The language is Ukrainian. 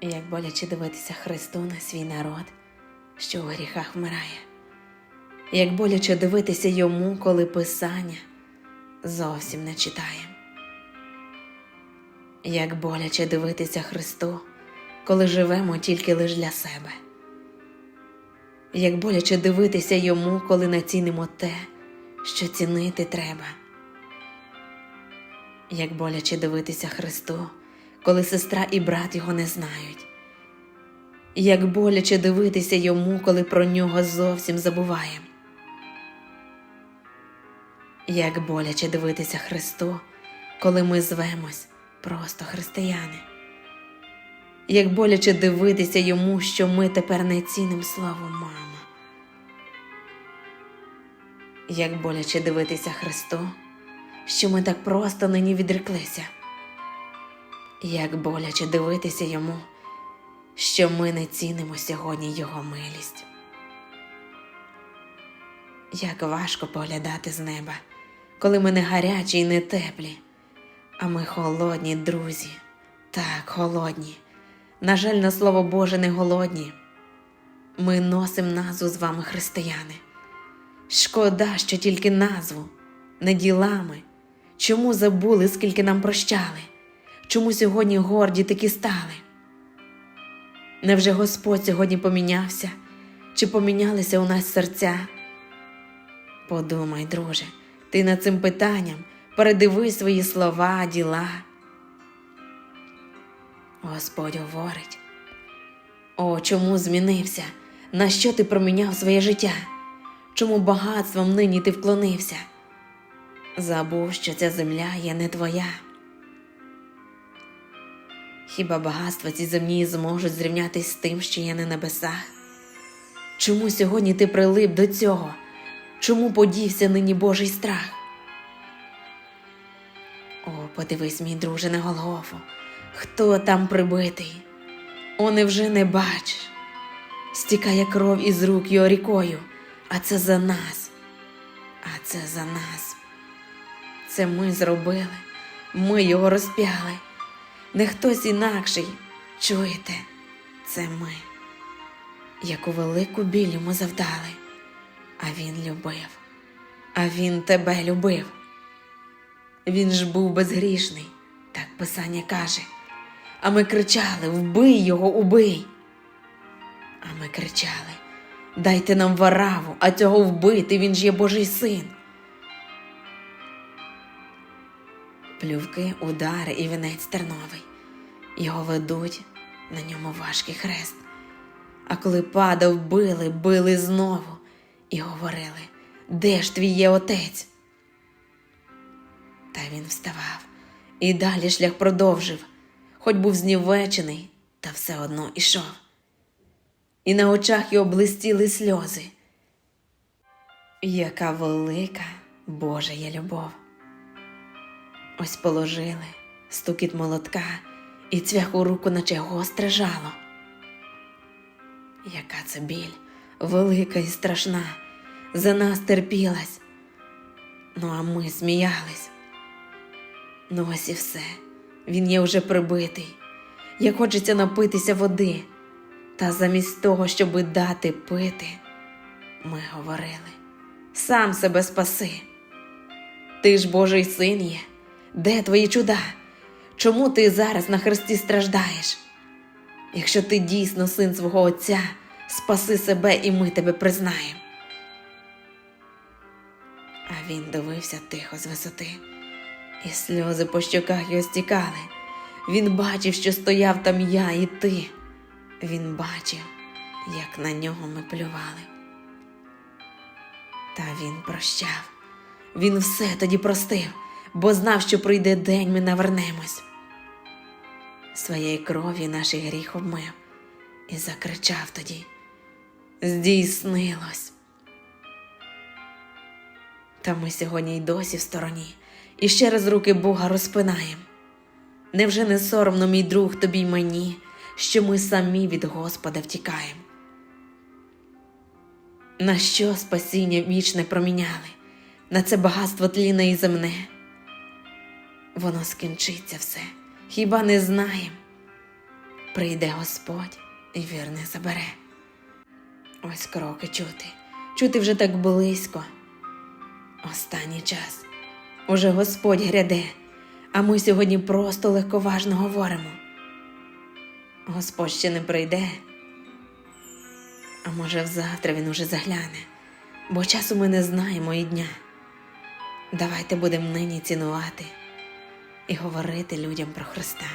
Як боляче дивитися Христу на свій народ, що у гріхах вмирає, як боляче дивитися йому, коли Писання зовсім не читає. Як боляче дивитися Христу, коли живемо тільки лиш для себе. Як боляче дивитися йому, коли не цінимо те, що цінити треба. Як боляче дивитися Христу, коли сестра і брат його не знають. Як боляче дивитися йому, коли про нього зовсім забуваємо. Як боляче дивитися Христу, коли ми звемось просто християни. Як боляче дивитися йому, що ми тепер не ціним слово мама. Як боляче дивитися Христу, що ми так просто нині відреклися. Як боляче дивитися йому, що ми не цінимо сьогодні його милість. Як важко поглядати з неба, коли ми не гарячі і не теплі, а ми холодні, друзі, так, холодні. На жаль, на слово Боже, не голодні. Ми носимо назву з вами християни. Шкода, що тільки назву, не ділами. Чому забули, скільки нам прощали? Чому сьогодні горді такі стали? Невже Господь сьогодні помінявся, чи помінялися у нас серця? Подумай, друже, ти над цим питанням передивись свої слова, діла. Господь говорить: О, чому змінився? На що ти проміняв своє життя? Чому багатством нині ти вклонився? Забув, що ця земля є не твоя. Хіба багатства ці земні зможуть зрівнятись з тим, що є на небесах? Чому сьогодні ти прилип до цього? Чому подівся нині Божий страх? О, подивись, мій друже, на Голгофу, хто там прибитий? О, невже не бачиш? Стікає кров із рук його рікою, а це за нас, а це за нас. Це ми зробили, ми його розп'яли. Не хтось інакший, чуєте, це ми. Яку велику біль йому завдали, а він любив, а він тебе любив. Він ж був безгрішний, так писання каже. А ми кричали: Вбий його, убий. А ми кричали: Дайте нам вараву, а цього вбити, він ж є Божий син. Плювки, удари і вінець терновий. Його ведуть на ньому важкий хрест. А коли падав, били, били знову і говорили: Де ж твій є отець? Та він вставав і далі шлях продовжив, хоч був знівечений, та все одно ішов. І на очах його блистіли сльози. Яка велика Божа є любов. Ось положили стукіт молотка і цвях у руку, наче гостре жало. Яка це біль, велика і страшна, за нас терпілась. Ну, а ми сміялись. Ну, ось і все. Він є вже прибитий. Як хочеться напитися води, та замість того, щоби дати пити, ми говорили: сам себе спаси. Ти ж Божий син є. Де твої чуда? Чому ти зараз на хресті страждаєш? Якщо ти дійсно син свого Отця, спаси себе і ми тебе признаємо. А він дивився тихо з висоти, і сльози по щоках його стікали. Він бачив, що стояв там я і ти. Він бачив, як на нього ми плювали. Та він прощав. Він все тоді простив, бо знав, що прийде день, ми навернемось. Своєї крові наш гріх обмив і закричав тоді: Здійснилось. Та ми сьогодні й досі в стороні, і ще раз руки Бога розпинаєм. Невже не соромно, мій друг, тобі й мені, що ми самі від Господа втікаємо? На що спасіння вічне проміняли, на це багатство тліне і земне? Воно скінчиться все, хіба не знаєм? прийде Господь і вірне забере. Ось кроки чути, чути вже так близько. Останній час уже Господь гряде, а ми сьогодні просто легковажно говоримо. Господь ще не прийде. А може, взавтра він уже загляне, бо часу ми не знаємо і дня. Давайте будемо нині цінувати і говорити людям про Христа.